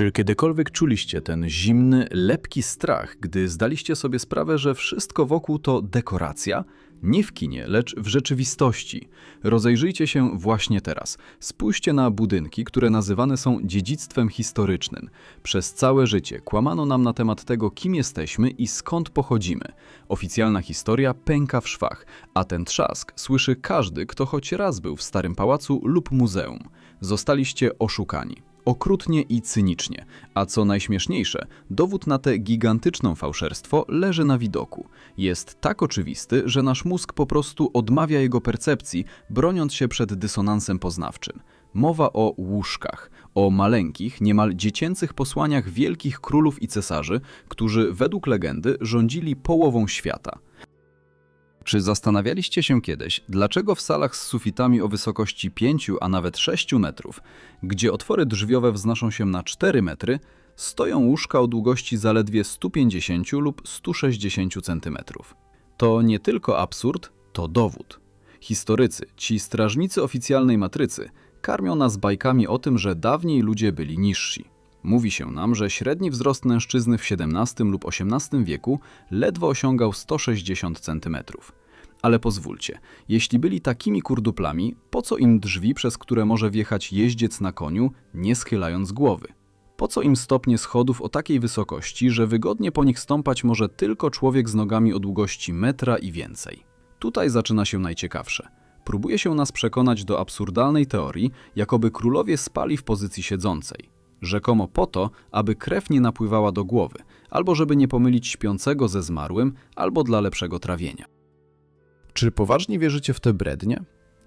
Czy kiedykolwiek czuliście ten zimny, lepki strach, gdy zdaliście sobie sprawę, że wszystko wokół to dekoracja? Nie w kinie, lecz w rzeczywistości. Rozejrzyjcie się właśnie teraz. Spójrzcie na budynki, które nazywane są dziedzictwem historycznym. Przez całe życie kłamano nam na temat tego, kim jesteśmy i skąd pochodzimy. Oficjalna historia pęka w szwach, a ten trzask słyszy każdy, kto choć raz był w Starym Pałacu lub muzeum. Zostaliście oszukani. Okrutnie i cynicznie, a co najśmieszniejsze, dowód na te gigantyczną fałszerstwo leży na widoku. Jest tak oczywisty, że nasz mózg po prostu odmawia jego percepcji, broniąc się przed dysonansem poznawczym. Mowa o łóżkach, o maleńkich, niemal dziecięcych posłaniach wielkich królów i cesarzy, którzy według legendy rządzili połową świata. Czy zastanawialiście się kiedyś, dlaczego w salach z sufitami o wysokości 5, a nawet 6 metrów, gdzie otwory drzwiowe wznoszą się na 4 metry, stoją łóżka o długości zaledwie 150 lub 160 cm? To nie tylko absurd, to dowód. Historycy, ci strażnicy oficjalnej matrycy, karmią nas bajkami o tym, że dawniej ludzie byli niżsi. Mówi się nam, że średni wzrost mężczyzny w XVII lub XVIII wieku ledwo osiągał 160 cm. Ale pozwólcie, jeśli byli takimi kurduplami, po co im drzwi, przez które może wjechać jeździec na koniu, nie schylając głowy? Po co im stopnie schodów o takiej wysokości, że wygodnie po nich stąpać może tylko człowiek z nogami o długości metra i więcej? Tutaj zaczyna się najciekawsze. Próbuje się nas przekonać do absurdalnej teorii, jakoby królowie spali w pozycji siedzącej. Rzekomo po to, aby krew nie napływała do głowy, albo żeby nie pomylić śpiącego ze zmarłym, albo dla lepszego trawienia. Czy poważnie wierzycie w te brednie?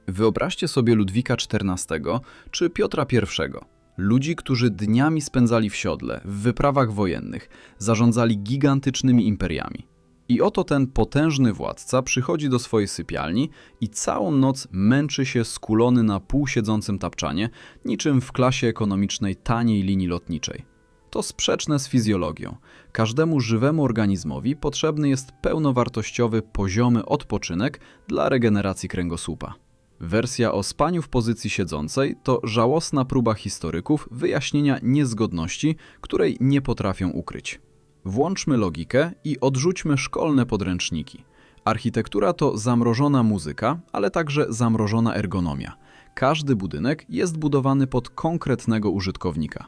Wyobraźcie sobie Ludwika XIV czy Piotra I. Ludzi, którzy dniami spędzali w siodle, w wyprawach wojennych, zarządzali gigantycznymi imperiami. I oto ten potężny władca przychodzi do swojej sypialni i całą noc męczy się skulony na półsiedzącym tapczanie, niczym w klasie ekonomicznej taniej linii lotniczej. To sprzeczne z fizjologią. Każdemu żywemu organizmowi potrzebny jest pełnowartościowy, poziomy odpoczynek dla regeneracji kręgosłupa. Wersja o spaniu w pozycji siedzącej to żałosna próba historyków wyjaśnienia niezgodności, której nie potrafią ukryć. Włączmy logikę i odrzućmy szkolne podręczniki. Architektura to zamrożona muzyka, ale także zamrożona ergonomia. Każdy budynek jest budowany pod konkretnego użytkownika.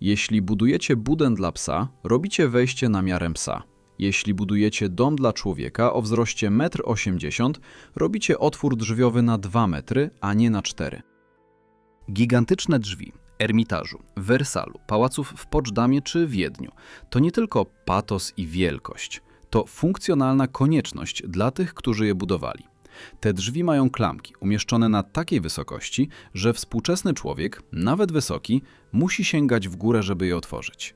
Jeśli budujecie budę dla psa, robicie wejście na miarę psa. Jeśli budujecie dom dla człowieka o wzroście 1,80 m, robicie otwór drzwiowy na 2 metry, a nie na 4. Gigantyczne drzwi, Ermitażu, Wersalu, pałaców w Poczdamie czy Wiedniu to nie tylko patos i wielkość, to funkcjonalna konieczność dla tych, którzy je budowali. Te drzwi mają klamki umieszczone na takiej wysokości, że współczesny człowiek, nawet wysoki, musi sięgać w górę, żeby je otworzyć.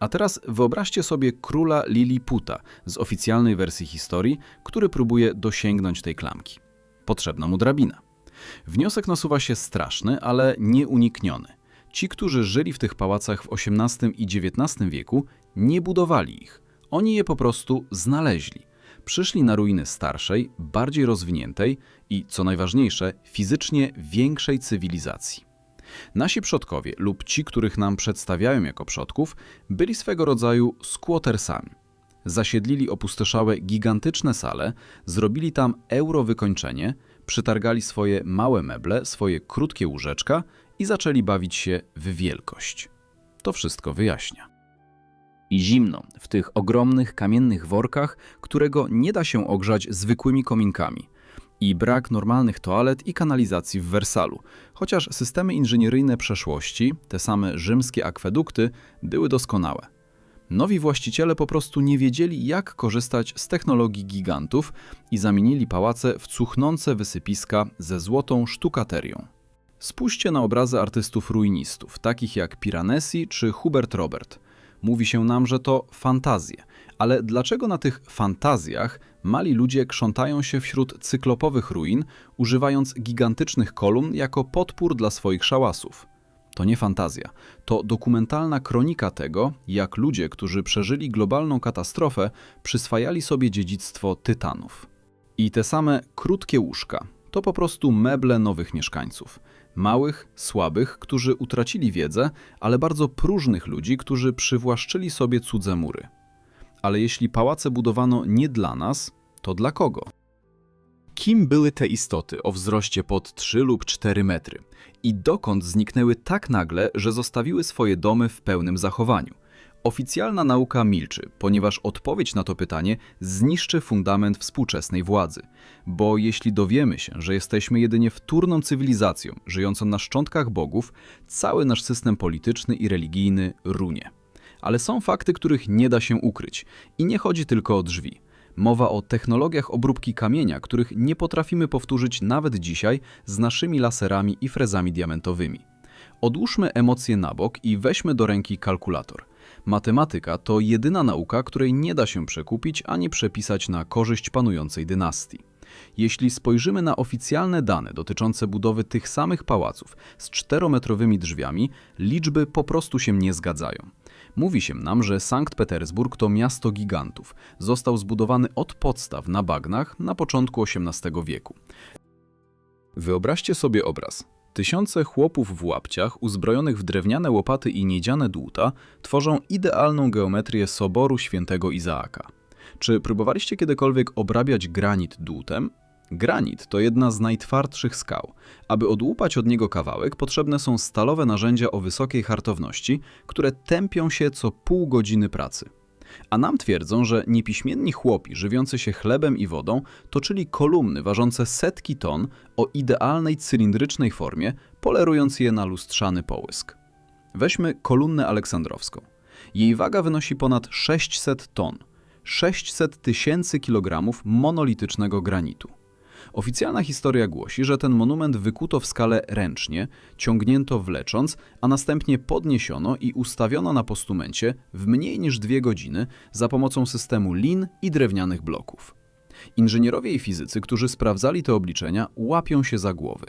A teraz wyobraźcie sobie króla Liliputa z oficjalnej wersji historii, który próbuje dosięgnąć tej klamki. Potrzebna mu drabina. Wniosek nasuwa się straszny, ale nieunikniony. Ci, którzy żyli w tych pałacach w XVIII i XIX wieku, nie budowali ich. Oni je po prostu znaleźli. Przyszli na ruiny starszej, bardziej rozwiniętej i, co najważniejsze, fizycznie większej cywilizacji. Nasi przodkowie lub ci, których nam przedstawiają jako przodków, byli swego rodzaju squattersami. Zasiedlili opustoszałe gigantyczne sale, zrobili tam euro wykończenie, przytargali swoje małe meble, swoje krótkie łóżeczka i zaczęli bawić się w wielkość. To wszystko wyjaśnia. I zimno w tych ogromnych kamiennych workach, którego nie da się ogrzać zwykłymi kominkami. I brak normalnych toalet i kanalizacji w Wersalu, chociaż systemy inżynieryjne przeszłości, te same rzymskie akwedukty, były doskonałe. Nowi właściciele po prostu nie wiedzieli, jak korzystać z technologii gigantów i zamienili pałace w cuchnące wysypiska ze złotą sztukaterią. Spójrzcie na obrazy artystów ruinistów, takich jak Piranesi czy Hubert Robert. Mówi się nam, że to fantazje, ale dlaczego na tych fantazjach mali ludzie krzątają się wśród cyklopowych ruin, używając gigantycznych kolumn jako podpór dla swoich szałasów? To nie fantazja, to dokumentalna kronika tego, jak ludzie, którzy przeżyli globalną katastrofę, przyswajali sobie dziedzictwo tytanów. I te same krótkie łóżka to po prostu meble nowych mieszkańców. Małych, słabych, którzy utracili wiedzę, ale bardzo próżnych ludzi, którzy przywłaszczyli sobie cudze mury. Ale jeśli pałace budowano nie dla nas, to dla kogo? Kim były te istoty o wzroście pod 3 lub 4 metry? I dokąd zniknęły tak nagle, że zostawiły swoje domy w pełnym zachowaniu? Oficjalna nauka milczy, ponieważ odpowiedź na to pytanie zniszczy fundament współczesnej władzy. Bo jeśli dowiemy się, że jesteśmy jedynie wtórną cywilizacją żyjącą na szczątkach bogów, cały nasz system polityczny i religijny runie. Ale są fakty, których nie da się ukryć. I nie chodzi tylko o drzwi. Mowa o technologiach obróbki kamienia, których nie potrafimy powtórzyć nawet dzisiaj z naszymi laserami i frezami diamentowymi. Odłóżmy emocje na bok i weźmy do ręki kalkulator. Matematyka to jedyna nauka, której nie da się przekupić ani przepisać na korzyść panującej dynastii. Jeśli spojrzymy na oficjalne dane dotyczące budowy tych samych pałaców z czterometrowymi drzwiami, liczby po prostu się nie zgadzają. Mówi się nam, że Sankt Petersburg to miasto gigantów. Został zbudowany od podstaw na bagnach na początku XVIII wieku. Wyobraźcie sobie obraz. Tysiące chłopów w łapciach, uzbrojonych w drewniane łopaty i niedziane dłuta, tworzą idealną geometrię soboru świętego Izaaka. Czy próbowaliście kiedykolwiek obrabiać granit dłutem? Granit to jedna z najtwardszych skał. Aby odłupać od niego kawałek, potrzebne są stalowe narzędzia o wysokiej hartowności, które tępią się co pół godziny pracy. A nam twierdzą, że niepiśmienni chłopi żywiący się chlebem i wodą toczyli kolumny ważące setki ton o idealnej cylindrycznej formie, polerując je na lustrzany połysk. Weźmy kolumnę aleksandrowską. Jej waga wynosi ponad 600 ton. 600 tysięcy kilogramów monolitycznego granitu. Oficjalna historia głosi, że ten monument wykuto w skale ręcznie, ciągnięto wlecząc, a następnie podniesiono i ustawiono na postumencie w mniej niż dwie godziny za pomocą systemu lin i drewnianych bloków. Inżynierowie i fizycy, którzy sprawdzali te obliczenia, łapią się za głowy.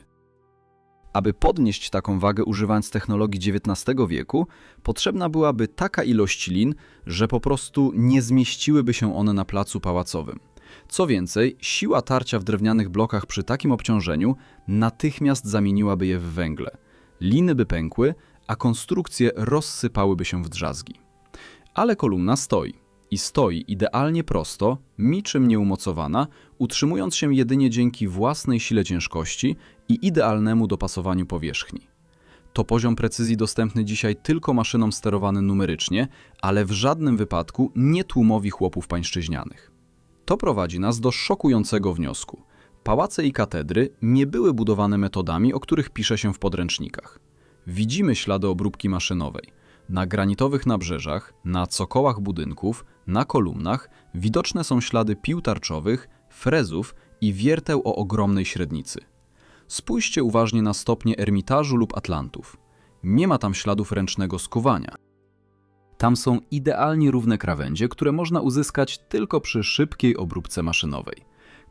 Aby podnieść taką wagę używając technologii XIX wieku, potrzebna byłaby taka ilość lin, że po prostu nie zmieściłyby się one na placu pałacowym. Co więcej, siła tarcia w drewnianych blokach przy takim obciążeniu natychmiast zamieniłaby je w węgle. Liny by pękły, a konstrukcje rozsypałyby się w drzazgi. Ale kolumna stoi. I stoi idealnie prosto, niczym nieumocowana, utrzymując się jedynie dzięki własnej sile ciężkości i idealnemu dopasowaniu powierzchni. To poziom precyzji dostępny dzisiaj tylko maszynom sterowanym numerycznie, ale w żadnym wypadku nie tłumowi chłopów pańszczyźnianych. To prowadzi nas do szokującego wniosku. Pałace i katedry nie były budowane metodami, o których pisze się w podręcznikach. Widzimy ślady obróbki maszynowej. Na granitowych nabrzeżach, na cokołach budynków, na kolumnach widoczne są ślady pił tarczowych, frezów i wierteł o ogromnej średnicy. Spójrzcie uważnie na stopnie Ermitażu lub Atlantów. Nie ma tam śladów ręcznego skuwania. Tam są idealnie równe krawędzie, które można uzyskać tylko przy szybkiej obróbce maszynowej.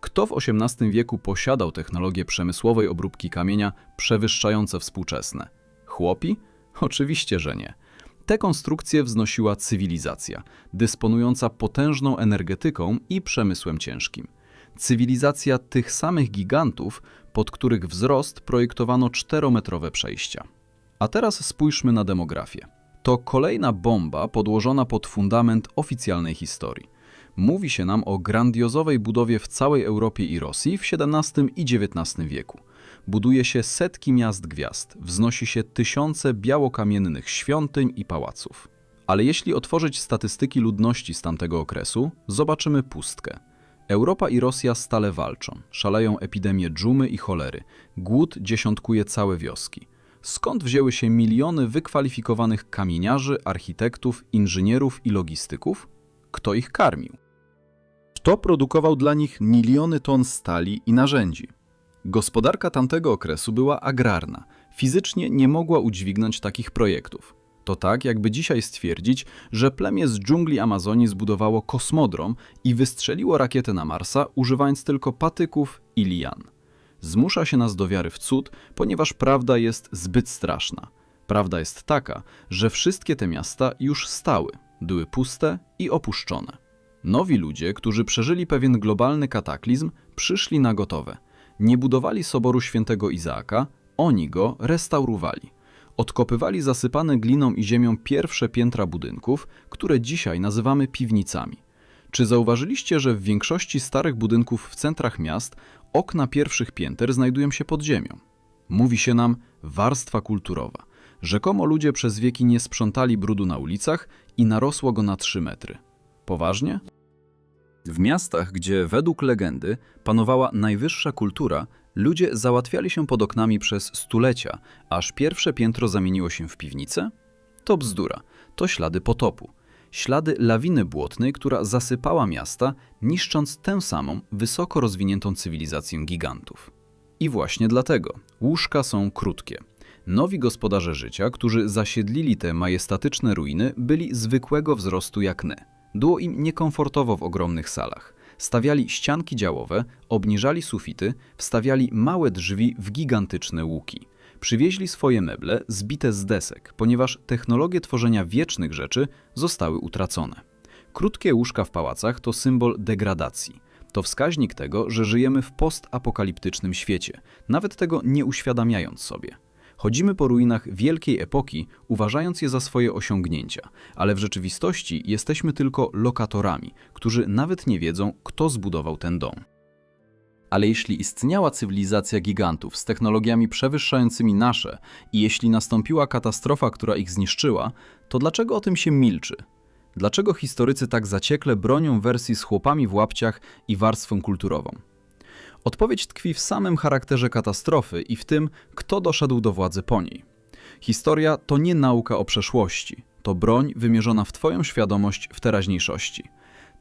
Kto w XVIII wieku posiadał technologię przemysłowej obróbki kamienia przewyższające współczesne? Chłopi? Oczywiście, że nie. Te konstrukcje wznosiła cywilizacja, dysponująca potężną energetyką i przemysłem ciężkim. Cywilizacja tych samych gigantów, pod których wzrost projektowano czterometrowe przejścia. A teraz spójrzmy na demografię to kolejna bomba podłożona pod fundament oficjalnej historii. Mówi się nam o grandiozowej budowie w całej Europie i Rosji w XVII i XIX wieku. Buduje się setki miast gwiazd, wznosi się tysiące białokamiennych świątyń i pałaców. Ale jeśli otworzyć statystyki ludności z tamtego okresu, zobaczymy pustkę. Europa i Rosja stale walczą, szaleją epidemie dżumy i cholery, głód dziesiątkuje całe wioski skąd wzięły się miliony wykwalifikowanych kamieniarzy, architektów, inżynierów i logistyków? Kto ich karmił? Kto produkował dla nich miliony ton stali i narzędzi? Gospodarka tamtego okresu była agrarna. Fizycznie nie mogła udźwignąć takich projektów. To tak, jakby dzisiaj stwierdzić, że plemię z dżungli Amazonii zbudowało kosmodrom i wystrzeliło rakietę na Marsa, używając tylko patyków i lian. Zmusza się nas do wiary w cud, ponieważ prawda jest zbyt straszna. Prawda jest taka, że wszystkie te miasta już stały, były puste i opuszczone. Nowi ludzie, którzy przeżyli pewien globalny kataklizm, przyszli na gotowe. Nie budowali soboru świętego Izaaka, Oni go restaurowali. Odkopywali zasypane gliną i ziemią pierwsze piętra budynków, które dzisiaj nazywamy piwnicami. Czy zauważyliście, że w większości starych budynków w centrach miast okna pierwszych pięter znajdują się pod ziemią? Mówi się nam warstwa kulturowa. Rzekomo ludzie przez wieki nie sprzątali brudu na ulicach i narosło go na 3 metry. Poważnie? W miastach, gdzie według legendy panowała najwyższa kultura, ludzie załatwiali się pod oknami przez stulecia, aż pierwsze piętro zamieniło się w piwnicę? To bzdura. To ślady potopu. Ślady lawiny błotnej, która zasypała miasta, niszcząc tę samą, wysoko rozwiniętą cywilizację gigantów. I właśnie dlatego łóżka są krótkie. Nowi gospodarze życia, którzy zasiedlili te majestatyczne ruiny, byli zwykłego wzrostu jak ny. Było im niekomfortowo w ogromnych salach. Stawiali ścianki działowe, obniżali sufity, wstawiali małe drzwi w gigantyczne łuki. Przywieźli swoje meble zbite z desek, ponieważ technologie tworzenia wiecznych rzeczy zostały utracone. Krótkie łóżka w pałacach to symbol degradacji. To wskaźnik tego, że żyjemy w postapokaliptycznym świecie, nawet tego nie uświadamiając sobie. Chodzimy po ruinach wielkiej epoki, uważając je za swoje osiągnięcia, ale w rzeczywistości jesteśmy tylko lokatorami, którzy nawet nie wiedzą, kto zbudował ten dom. Ale jeśli istniała cywilizacja gigantów z technologiami przewyższającymi nasze i jeśli nastąpiła katastrofa, która ich zniszczyła, to dlaczego o tym się milczy? Dlaczego historycy tak zaciekle bronią wersji z chłopami w łapciach i warstwą kulturową? Odpowiedź tkwi w samym charakterze katastrofy i w tym, kto doszedł do władzy po niej. Historia to nie nauka o przeszłości, to broń wymierzona w Twoją świadomość w teraźniejszości.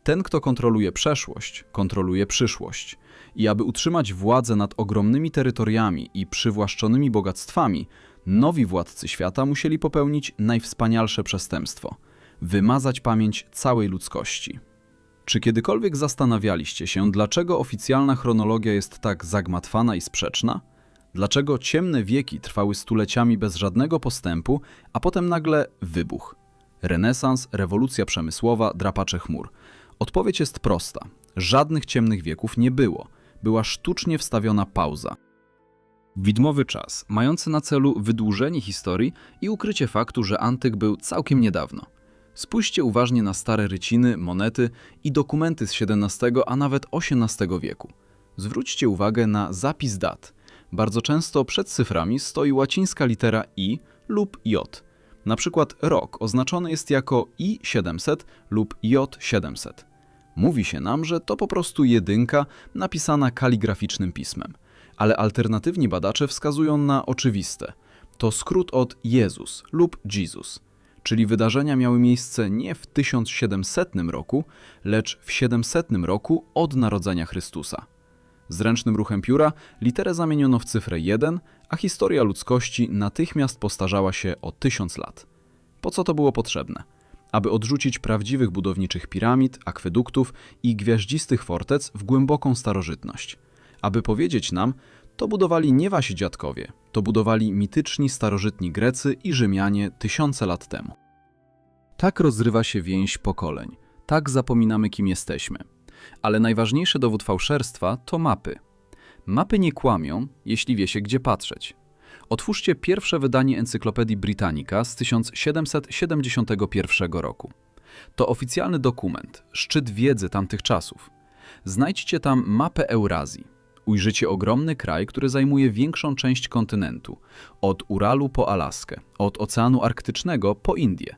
Ten, kto kontroluje przeszłość, kontroluje przyszłość. I aby utrzymać władzę nad ogromnymi terytoriami i przywłaszczonymi bogactwami, nowi władcy świata musieli popełnić najwspanialsze przestępstwo wymazać pamięć całej ludzkości. Czy kiedykolwiek zastanawialiście się, dlaczego oficjalna chronologia jest tak zagmatwana i sprzeczna? Dlaczego ciemne wieki trwały stuleciami bez żadnego postępu, a potem nagle wybuch? Renesans, rewolucja przemysłowa, drapacze chmur. Odpowiedź jest prosta. Żadnych ciemnych wieków nie było. Była sztucznie wstawiona pauza. Widmowy czas, mający na celu wydłużenie historii i ukrycie faktu, że antyk był całkiem niedawno. Spójrzcie uważnie na stare ryciny, monety i dokumenty z XVII, a nawet XVIII wieku. Zwróćcie uwagę na zapis dat. Bardzo często przed cyframi stoi łacińska litera I lub J. Na przykład rok oznaczony jest jako I700 lub J700. Mówi się nam, że to po prostu jedynka napisana kaligraficznym pismem, ale alternatywni badacze wskazują na oczywiste. To skrót od Jezus lub Jesus – czyli wydarzenia miały miejsce nie w 1700 roku, lecz w 700 roku od narodzenia Chrystusa. Zręcznym ruchem pióra literę zamieniono w cyfrę 1, a historia ludzkości natychmiast postarzała się o tysiąc lat. Po co to było potrzebne? Aby odrzucić prawdziwych budowniczych piramid, akweduktów i gwiaździstych fortec w głęboką starożytność. Aby powiedzieć nam, to budowali nie wasi dziadkowie, to budowali mityczni starożytni Grecy i Rzymianie tysiące lat temu. Tak rozrywa się więź pokoleń, tak zapominamy kim jesteśmy. Ale najważniejszy dowód fałszerstwa to mapy. Mapy nie kłamią, jeśli wie się gdzie patrzeć. Otwórzcie pierwsze wydanie Encyklopedii Britannica z 1771 roku. To oficjalny dokument, szczyt wiedzy tamtych czasów. Znajdźcie tam mapę Eurazji, ujrzycie ogromny kraj, który zajmuje większą część kontynentu, od Uralu po Alaskę, od Oceanu Arktycznego po Indię.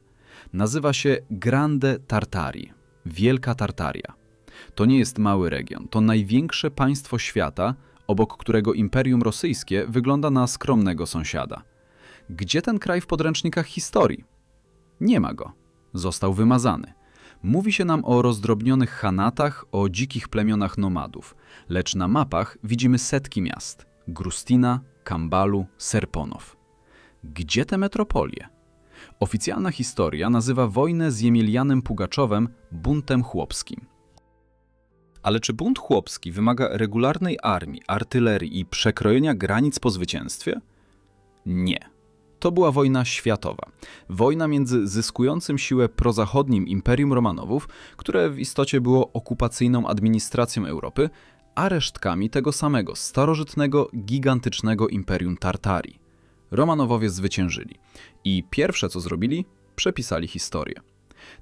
Nazywa się Grande Tartarii, Wielka Tartaria. To nie jest mały region, to największe państwo świata, obok którego Imperium Rosyjskie wygląda na skromnego sąsiada. Gdzie ten kraj w podręcznikach historii? Nie ma go. Został wymazany. Mówi się nam o rozdrobnionych hanatach, o dzikich plemionach nomadów, lecz na mapach widzimy setki miast: Grustina, Kambalu, Serponow. Gdzie te metropolie? Oficjalna historia nazywa wojnę z Jemilianem Pugaczowem buntem chłopskim. Ale czy bunt chłopski wymaga regularnej armii, artylerii i przekrojenia granic po zwycięstwie? Nie. To była wojna światowa. Wojna między zyskującym siłę prozachodnim Imperium Romanowów, które w istocie było okupacyjną administracją Europy, a resztkami tego samego starożytnego, gigantycznego imperium Tartarii. Romanowowie zwyciężyli i pierwsze co zrobili, przepisali historię.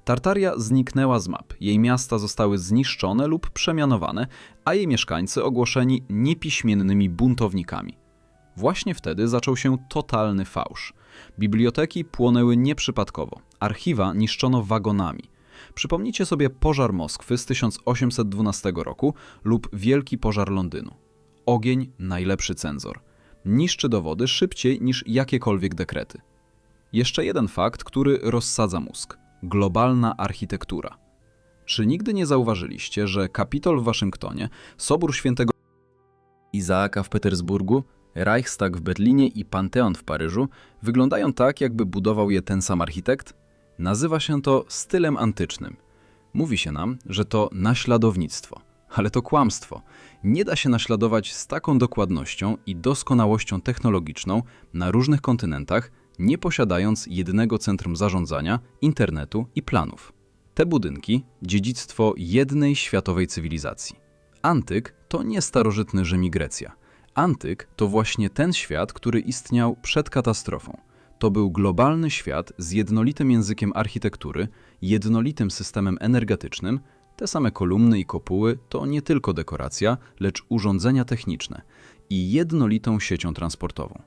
Tartaria zniknęła z map, jej miasta zostały zniszczone lub przemianowane, a jej mieszkańcy ogłoszeni niepiśmiennymi buntownikami. Właśnie wtedy zaczął się totalny fałsz. Biblioteki płonęły nieprzypadkowo, archiwa niszczono wagonami. Przypomnijcie sobie pożar Moskwy z 1812 roku lub wielki pożar Londynu. Ogień najlepszy cenzor. Niszczy dowody szybciej niż jakiekolwiek dekrety. Jeszcze jeden fakt, który rozsadza mózg. Globalna architektura. Czy nigdy nie zauważyliście, że Kapitol w Waszyngtonie, Sobór Świętego Izaaka w Petersburgu, Reichstag w Berlinie i Panteon w Paryżu wyglądają tak, jakby budował je ten sam architekt? Nazywa się to stylem antycznym. Mówi się nam, że to naśladownictwo, ale to kłamstwo. Nie da się naśladować z taką dokładnością i doskonałością technologiczną na różnych kontynentach, nie posiadając jednego centrum zarządzania, internetu i planów. Te budynki dziedzictwo jednej światowej cywilizacji. Antyk to nie starożytny Rzym i Grecja. Antyk to właśnie ten świat, który istniał przed katastrofą. To był globalny świat z jednolitym językiem architektury, jednolitym systemem energetycznym. Te same kolumny i kopuły to nie tylko dekoracja, lecz urządzenia techniczne i jednolitą siecią transportową.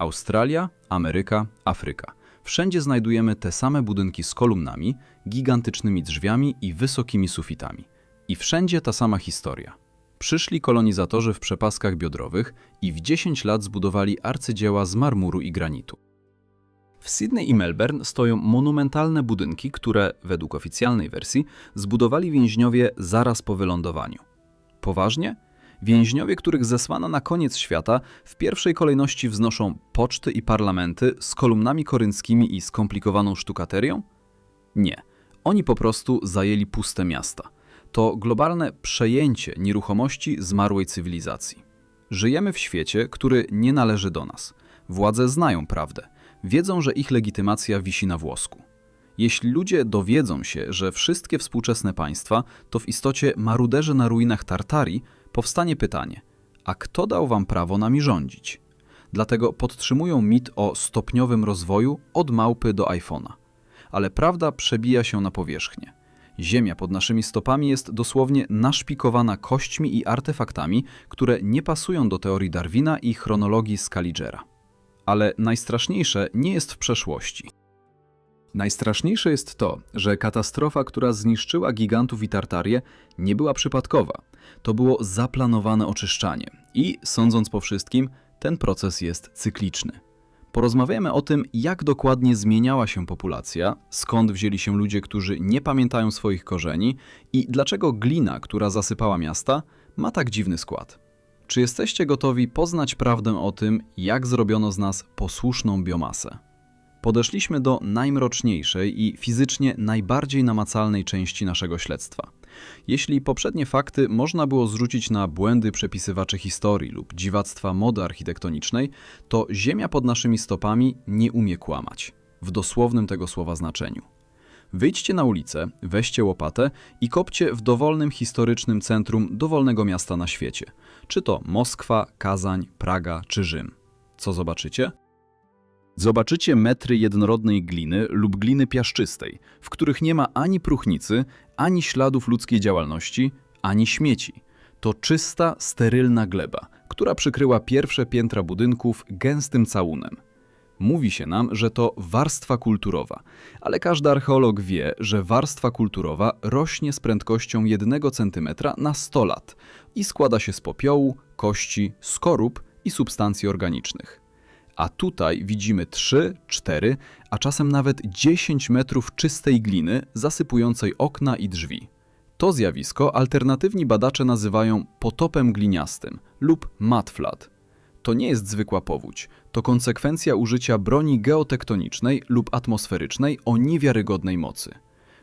Australia, Ameryka, Afryka. Wszędzie znajdujemy te same budynki z kolumnami, gigantycznymi drzwiami i wysokimi sufitami. I wszędzie ta sama historia. Przyszli kolonizatorzy w przepaskach biodrowych i w 10 lat zbudowali arcydzieła z marmuru i granitu. W Sydney i Melbourne stoją monumentalne budynki, które, według oficjalnej wersji, zbudowali więźniowie zaraz po wylądowaniu. Poważnie? Więźniowie, których zesłano na koniec świata, w pierwszej kolejności wznoszą poczty i parlamenty z kolumnami korynckimi i skomplikowaną sztukaterią? Nie. Oni po prostu zajęli puste miasta. To globalne przejęcie nieruchomości zmarłej cywilizacji. Żyjemy w świecie, który nie należy do nas. Władze znają prawdę. Wiedzą, że ich legitymacja wisi na włosku. Jeśli ludzie dowiedzą się, że wszystkie współczesne państwa to w istocie maruderzy na ruinach Tartarii, powstanie pytanie: a kto dał wam prawo nami rządzić? Dlatego podtrzymują mit o stopniowym rozwoju od małpy do iPhone'a. Ale prawda przebija się na powierzchnię. Ziemia pod naszymi stopami jest dosłownie naszpikowana kośćmi i artefaktami, które nie pasują do teorii Darwina i chronologii Scaligera. Ale najstraszniejsze nie jest w przeszłości. Najstraszniejsze jest to, że katastrofa, która zniszczyła gigantów i Tartarię, nie była przypadkowa. To było zaplanowane oczyszczanie i, sądząc po wszystkim, ten proces jest cykliczny. Porozmawiamy o tym, jak dokładnie zmieniała się populacja, skąd wzięli się ludzie, którzy nie pamiętają swoich korzeni i dlaczego glina, która zasypała miasta, ma tak dziwny skład. Czy jesteście gotowi poznać prawdę o tym, jak zrobiono z nas posłuszną biomasę? Podeszliśmy do najmroczniejszej i fizycznie najbardziej namacalnej części naszego śledztwa. Jeśli poprzednie fakty można było zrzucić na błędy przepisywaczy historii lub dziwactwa mody architektonicznej, to ziemia pod naszymi stopami nie umie kłamać, w dosłownym tego słowa znaczeniu. Wyjdźcie na ulicę, weźcie łopatę i kopcie w dowolnym historycznym centrum dowolnego miasta na świecie, czy to Moskwa, Kazań, Praga czy Rzym. Co zobaczycie? Zobaczycie metry jednorodnej gliny lub gliny piaszczystej, w których nie ma ani próchnicy, ani śladów ludzkiej działalności, ani śmieci. To czysta, sterylna gleba, która przykryła pierwsze piętra budynków gęstym całunem. Mówi się nam, że to warstwa kulturowa, ale każdy archeolog wie, że warstwa kulturowa rośnie z prędkością 1 cm na 100 lat i składa się z popiołu, kości, skorup i substancji organicznych. A tutaj widzimy 3, 4, a czasem nawet 10 metrów czystej gliny zasypującej okna i drzwi. To zjawisko alternatywni badacze nazywają potopem gliniastym lub mudflood. To nie jest zwykła powódź, to konsekwencja użycia broni geotektonicznej lub atmosferycznej o niewiarygodnej mocy.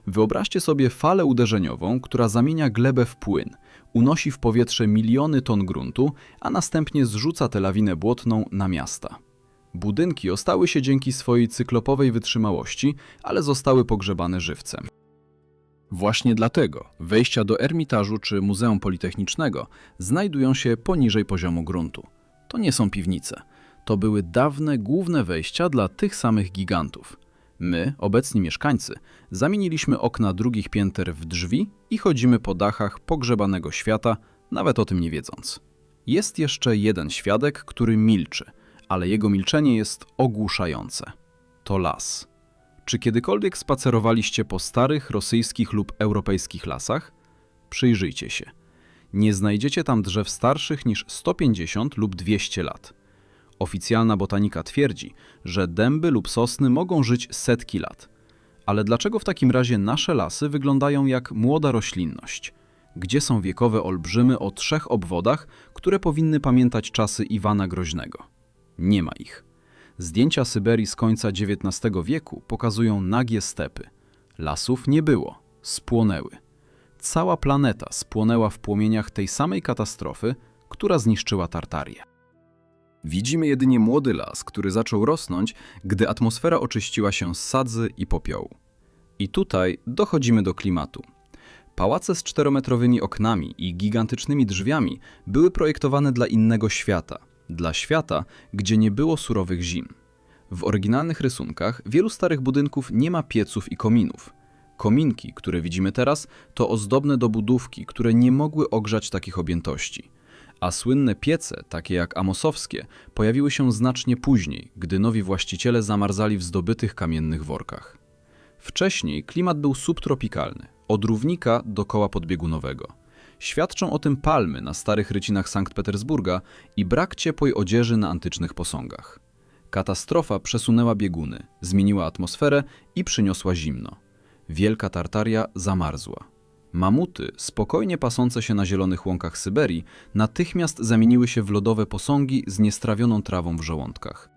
Wyobraźcie sobie falę uderzeniową, która zamienia glebę w płyn, unosi w powietrze miliony ton gruntu, a następnie zrzuca tę lawinę błotną na miasta. Budynki ostały się dzięki swojej cyklopowej wytrzymałości, ale zostały pogrzebane żywcem. Właśnie dlatego wejścia do Ermitażu czy Muzeum Politechnicznego znajdują się poniżej poziomu gruntu. To nie są piwnice. To były dawne główne wejścia dla tych samych gigantów. My, obecni mieszkańcy, zamieniliśmy okna drugich pięter w drzwi i chodzimy po dachach pogrzebanego świata, nawet o tym nie wiedząc. Jest jeszcze jeden świadek, który milczy, ale jego milczenie jest ogłuszające. To las. Czy kiedykolwiek spacerowaliście po starych rosyjskich lub europejskich lasach? Przyjrzyjcie się. Nie znajdziecie tam drzew starszych niż 150 lub 200 lat. Oficjalna botanika twierdzi, że dęby lub sosny mogą żyć setki lat. Ale dlaczego w takim razie nasze lasy wyglądają jak młoda roślinność? Gdzie są wiekowe olbrzymy o trzech obwodach, które powinny pamiętać czasy Iwana Groźnego? Nie ma ich. Zdjęcia Syberii z końca XIX wieku pokazują nagie stepy. Lasów nie było, spłonęły. Cała planeta spłonęła w płomieniach tej samej katastrofy, która zniszczyła Tartarię. Widzimy jedynie młody las, który zaczął rosnąć, gdy atmosfera oczyściła się z sadzy i popiołu. I tutaj dochodzimy do klimatu. Pałace z czterometrowymi oknami i gigantycznymi drzwiami były projektowane dla innego świata, dla świata, gdzie nie było surowych zim. W oryginalnych rysunkach wielu starych budynków nie ma pieców i kominów. Kominki, które widzimy teraz, to ozdobne dobudówki, które nie mogły ogrzać takich objętości. A słynne piece, takie jak amosowskie, pojawiły się znacznie później, gdy nowi właściciele zamarzali w zdobytych kamiennych workach. Wcześniej klimat był subtropikalny, od równika do koła podbiegunowego. Świadczą o tym palmy na starych rycinach Sankt Petersburga i brak ciepłej odzieży na antycznych posągach. Katastrofa przesunęła bieguny, zmieniła atmosferę i przyniosła zimno. Wielka Tartaria zamarzła. Mamuty, spokojnie pasące się na zielonych łąkach Syberii, natychmiast zamieniły się w lodowe posągi z niestrawioną trawą w żołądkach.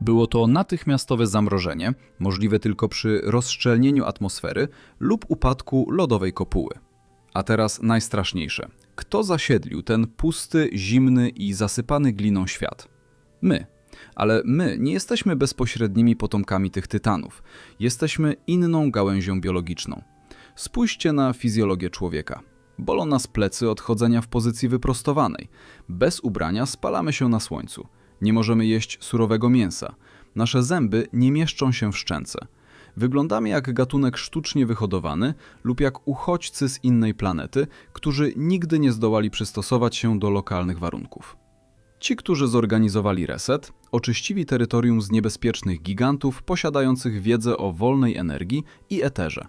Było to natychmiastowe zamrożenie, możliwe tylko przy rozszczelnieniu atmosfery lub upadku lodowej kopuły. A teraz najstraszniejsze. Kto zasiedlił ten pusty, zimny i zasypany gliną świat? My. Ale my nie jesteśmy bezpośrednimi potomkami tych tytanów. Jesteśmy inną gałęzią biologiczną. Spójrzcie na fizjologię człowieka. Bolą nas plecy od chodzenia w pozycji wyprostowanej. Bez ubrania spalamy się na słońcu. Nie możemy jeść surowego mięsa. Nasze zęby nie mieszczą się w szczęce. Wyglądamy jak gatunek sztucznie wyhodowany lub jak uchodźcy z innej planety, którzy nigdy nie zdołali przystosować się do lokalnych warunków. Ci, którzy zorganizowali reset, oczyścili terytorium z niebezpiecznych gigantów posiadających wiedzę o wolnej energii i eterze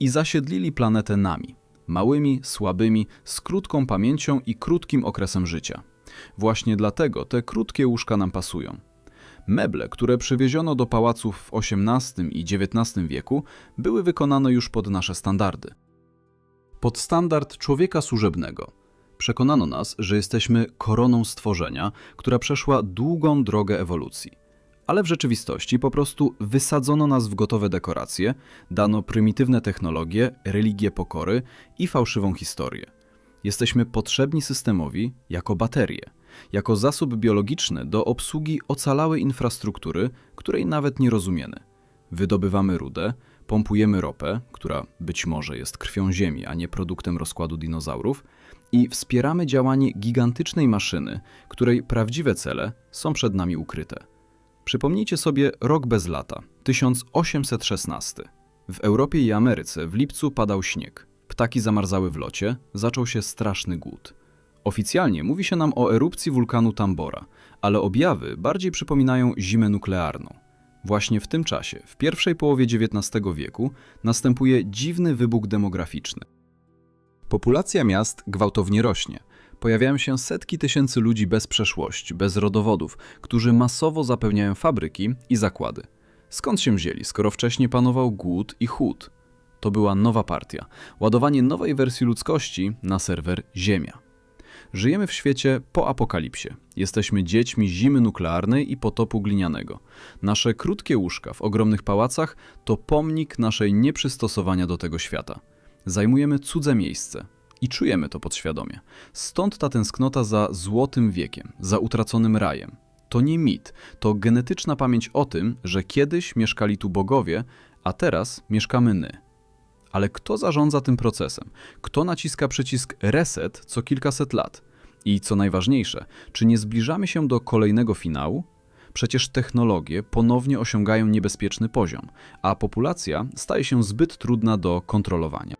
i zasiedlili planetę nami, małymi, słabymi, z krótką pamięcią i krótkim okresem życia. Właśnie dlatego te krótkie łóżka nam pasują. Meble, które przywieziono do pałaców w XVIII i XIX wieku, były wykonane już pod nasze standardy. Pod standard człowieka służebnego. Przekonano nas, że jesteśmy koroną stworzenia, która przeszła długą drogę ewolucji. Ale w rzeczywistości po prostu wysadzono nas w gotowe dekoracje, dano prymitywne technologie, religię pokory i fałszywą historię. Jesteśmy potrzebni systemowi jako baterie, jako zasób biologiczny do obsługi ocalałej infrastruktury, której nawet nie rozumiemy. Wydobywamy rudę, pompujemy ropę, która być może jest krwią Ziemi, a nie produktem rozkładu dinozaurów, i wspieramy działanie gigantycznej maszyny, której prawdziwe cele są przed nami ukryte. Przypomnijcie sobie rok bez lata, 1816. W Europie i Ameryce w lipcu padał śnieg. Ptaki zamarzały w locie, zaczął się straszny głód. Oficjalnie mówi się nam o erupcji wulkanu Tambora, ale objawy bardziej przypominają zimę nuklearną. Właśnie w tym czasie, w pierwszej połowie XIX wieku, następuje dziwny wybuch demograficzny. Populacja miast gwałtownie rośnie. Pojawiają się setki tysięcy ludzi bez przeszłości, bez rodowodów, którzy masowo zapełniają fabryki i zakłady. Skąd się wzięli, skoro wcześniej panował głód i chłód? To była nowa partia, ładowanie nowej wersji ludzkości na serwer Ziemia. Żyjemy w świecie po apokalipsie. Jesteśmy dziećmi zimy nuklearnej i potopu glinianego. Nasze krótkie łóżka w ogromnych pałacach to pomnik naszej nieprzystosowania do tego świata. Zajmujemy cudze miejsce i czujemy to podświadomie. Stąd ta tęsknota za złotym wiekiem, za utraconym rajem. To nie mit, to genetyczna pamięć o tym, że kiedyś mieszkali tu bogowie, a teraz mieszkamy my. Ale kto zarządza tym procesem? Kto naciska przycisk reset co kilkaset lat? I co najważniejsze, czy nie zbliżamy się do kolejnego finału? Przecież technologie ponownie osiągają niebezpieczny poziom, a populacja staje się zbyt trudna do kontrolowania.